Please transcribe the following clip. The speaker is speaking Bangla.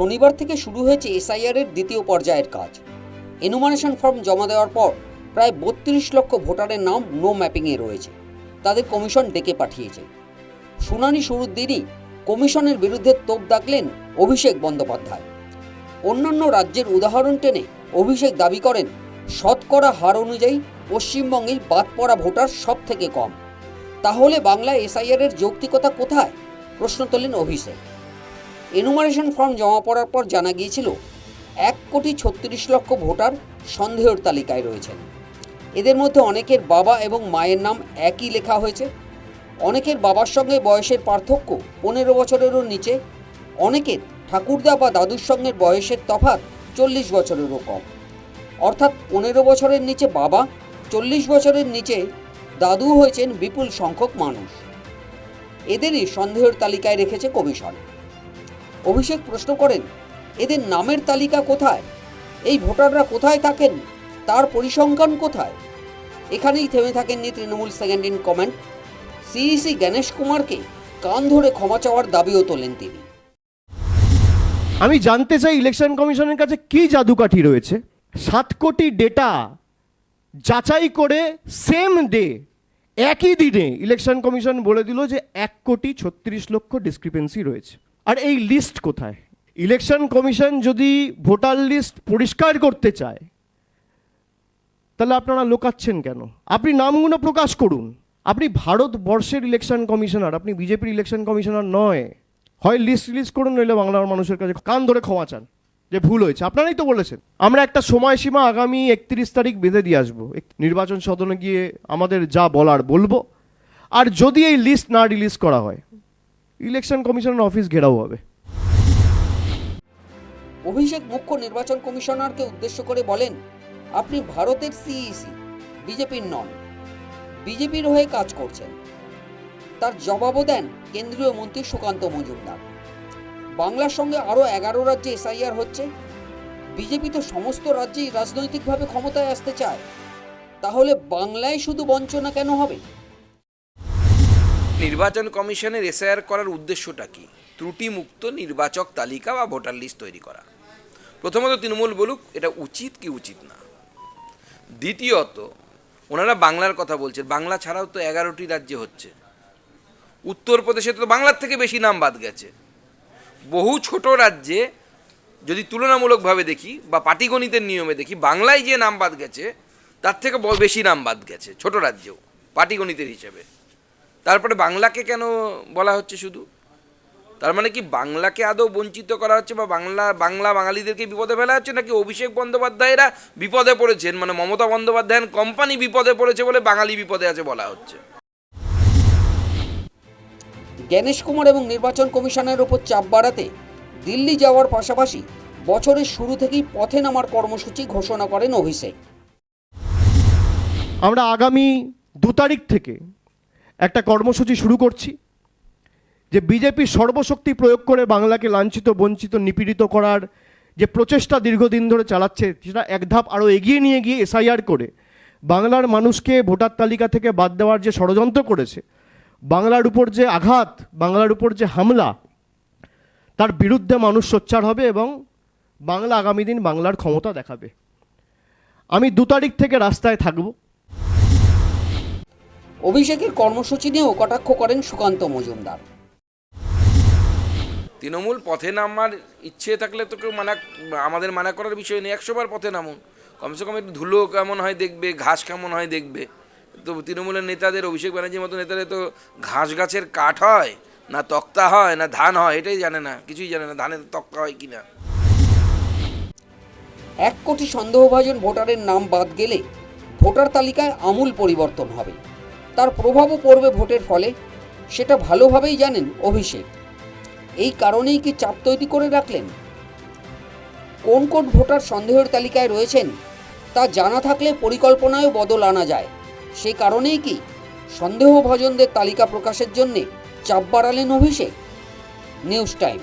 শনিবার থেকে শুরু হয়েছে এসআইআর এর দ্বিতীয় পর্যায়ের কাজ। এনুমারেশন ফর্ম জমা দেওয়ার পর প্রায় বত্রিশ লক্ষ ভোটারের নাম নো ম্যাপিংয়ে রয়েছে। তাদের কমিশন ডেকে পাঠিয়েছে। শুনানি শুরুর দিনই কমিশনের বিরুদ্ধে তোপ দাগলেন অভিষেক বন্দ্যোপাধ্যায়। অন্যান্য রাজ্যের উদাহরণ টেনে অভিষেক দাবি করেন, শতকরা হার অনুযায়ী পশ্চিমবঙ্গেই বাদ পড়া ভোটার সব থেকে কম। তাহলে বাংলা এসআইআর এর যৌক্তিকতা কোথায়? প্রশ্ন তোলেন অভিষেক। এনুমারেশন ফর্ম জমা পড়ার পর জানা গিয়েছিল, এক কোটি ছত্রিশ লক্ষ ভোটার সন্দেহের তালিকায় রয়েছেন। এদের মধ্যে অনেকের বাবা এবং মায়ের নাম একই লেখা হয়েছে। অনেকের বাবার সঙ্গে বয়সের পার্থক্য পনেরো বছরেরও নিচে। অনেকের ঠাকুরদা বা দাদুর সঙ্গে বয়সের তফাৎ চল্লিশ বছরেরও কম। অর্থাৎ পনেরো বছরের নিচে বাবা, চল্লিশ বছরের নিচে দাদু হয়েছেন বিপুল সংখ্যক মানুষ। এদেরই সন্দেহের তালিকায় রেখেছে কমিশন। অভিষেক প্রশ্ন করেন, এদের নামের তালিকা কোথায়? এই ভোটাররা কোথায় থাকেন? তার পরিসংখ্যান কোথায়? এখানেই থেমে থাকেননি Trinamool second in command CEC Ganesh কুমারকে কান ধরে ক্ষমা চাওয়ার দাবিও তোলেন তিনি। আমি জানতে চাই ইলেকশন কমিশনের কাছে কি জাদুকাঠি রয়েছে? সাত কোটি ডেটা যাচাই করে সেম ডে একই দিনে ইলেকশন কমিশন বলে দিল যে এক কোটি ছত্রিশ লক্ষ ডিসক্রিপেন্সি রয়েছে। আর এই লিস্ট কোথায়? ইলেকশন কমিশন যদি ভোটার লিস্ট পরিষ্কার করতে চায়, তাহলে আপনারা লোকাচ্ছেন কেন? আপনি নামগুলো প্রকাশ করুন। আপনি ভারতবর্ষের ইলেকশন কমিশনার আপনি বিজেপির ইলেকশন কমিশনার নয়। হয় লিস্ট রিলিজ করুন, নইলে বাংলার মানুষের কাছে কান ধরে ক্ষমা চান, যে ভুল হয়েছে। আপনারাই তো বলেছেন। আমরা একটা সময়সীমা আগামী একত্রিশ তারিখ বেঁধে দিয়ে আসব। নির্বাচন সদনে গিয়ে আমাদের যা বলার বলব। আর যদি এই লিস্ট না রিলিজ করা হয় ইলেকশন কমিশনের অফিস ঘেরাও হবে। অভিষেক মুখ্য নির্বাচন কমিশনারকে উদ্দেশ্য করে বলেন, আপনি ভারতের সিইসি, বিজেপির নন। বিজেপির হয়ে কাজ করছেন। তার জবাবও দেন কেন্দ্রীয় মন্ত্রী সুকান্ত মজুমদার। বাংলার সঙ্গে আরও এগারো রাজ্যে এসআইআর হচ্ছে। বিজেপি তো সমস্ত রাজ্যেই রাজনৈতিকভাবে ক্ষমতায় আসতে চায়। তাহলে বাংলায় শুধু বঞ্চনা কেন হবে? নির্বাচন কমিশনের এসআইআর করার উদ্দেশ্যটা কি? ত্রুটিমুক্ত নির্বাচক তালিকা বা ভোটার লিস্ট তৈরি করা। প্রথমত তৃণমূল বলুক, এটা উচিত কি উচিত না। দ্বিতীয়ত, ওনারা বাংলার কথা বলছেন বাংলা ছাড়াও তো এগারোটি রাজ্যে হচ্ছে। উত্তরপ্রদেশে তো বাংলার থেকে বেশি নাম বাদ গেছে। বহু ছোট রাজ্যে যদি তুলনামূলকভাবে দেখি বা পাটিগণিতের নিয়মে দেখি, বাংলায় যে নাম বাদ গেছে, তার থেকে বেশি নাম বাদ গেছে, ছোট রাজ্যেও, পাটিগণিতের হিসেবে। তারপরে বাংলাকে কেন বলা হচ্ছে শুধু? তার মানে কি বাংলাকে আদৌ বঞ্চিত করা হচ্ছে বা বাংলা বাংলা বাঙালিদেরকে বিপদে ফেলা হচ্ছে নাকি অভিষেক বন্দ্যোপাধ্যায়রা বিপদে পড়েছেন? মানে মমতা বন্দ্যোপাধ্যায় কোম্পানি বিপদে পড়েছে বলে বাঙালি বিপদে আছে বলা হচ্ছে। জ্ঞানেশ কুমার এবং নির্বাচন কমিশনের ওপর চাপ বাড়াতে দিল্লি যাওয়ার পাশাপাশি বছরের শুরু থেকেই পথে নামার কর্মসূচি ঘোষণা করেন অভিষেক। আমরা আগামী দু তারিখ থেকে একটা কর্মসূচি শুরু করছি যে বিজেপি সর্বশক্তি প্রয়োগ করে বাংলাকে লাঞ্ছিত, বঞ্চিত, নিপীড়িত করার যে প্রচেষ্টা দীর্ঘদিন ধরে চালাচ্ছে, সেটা এক ধাপ আরও এগিয়ে নিয়ে গিয়ে এসআইআর করে বাংলার মানুষকে ভোটার তালিকা থেকে বাদ দেওয়ার যে ষড়যন্ত্র করেছে, বাংলার উপর যে আঘাত, বাংলার উপর যে হামলা, তার বিরুদ্ধে মানুষ সোচ্চার হবে এবং বাংলা আগামী দিন বাংলার ক্ষমতা দেখাবে। আমি দু তারিখ থেকে রাস্তায় থাকব। অভিষেকের কর্মসূচি নিয়েও কটাক্ষ করেন সুকান্ত মজুমদার। তৃণমূল পথে নামার ইচ্ছে থাকলে তো কেউ মানা আমাদের মানা করার বিষয় নেই একশোবার পথে নামুন। কমসে কম একটু ধুলো কেমন হয় দেখবে ঘাস কেমন হয় দেখবে। তো তৃণমূলের নেতাদের অভিষেক ব্যানার্জির মতো নেতাদের তো ঘাস গাছের কাঠ হয় না তক্তা হয় না ধান হয় এটাই জানে না কিছুই জানে না ধানের তক্তা হয় কি না এক কোটি সন্দেহভাজন ভোটারের নাম বাদ গেলে ভোটার তালিকায় আমূল পরিবর্তন হবে। তার প্রভাবও পড়বে ভোটের ফলে, সেটা ভালোভাবেই জানেন অভিষেক। এই কারণেই কি চাপ তৈরি করে রাখলেন? কোন কোন ভোটার সন্দেহের তালিকায় রয়েছেন, তা জানা থাকলে পরিকল্পনায়ও বদল আনা যায়। সে কারণেই কি সন্দেহভাজনদের তালিকা প্রকাশের জন্যে চাপ বাড়ালেন অভিষেক? News time.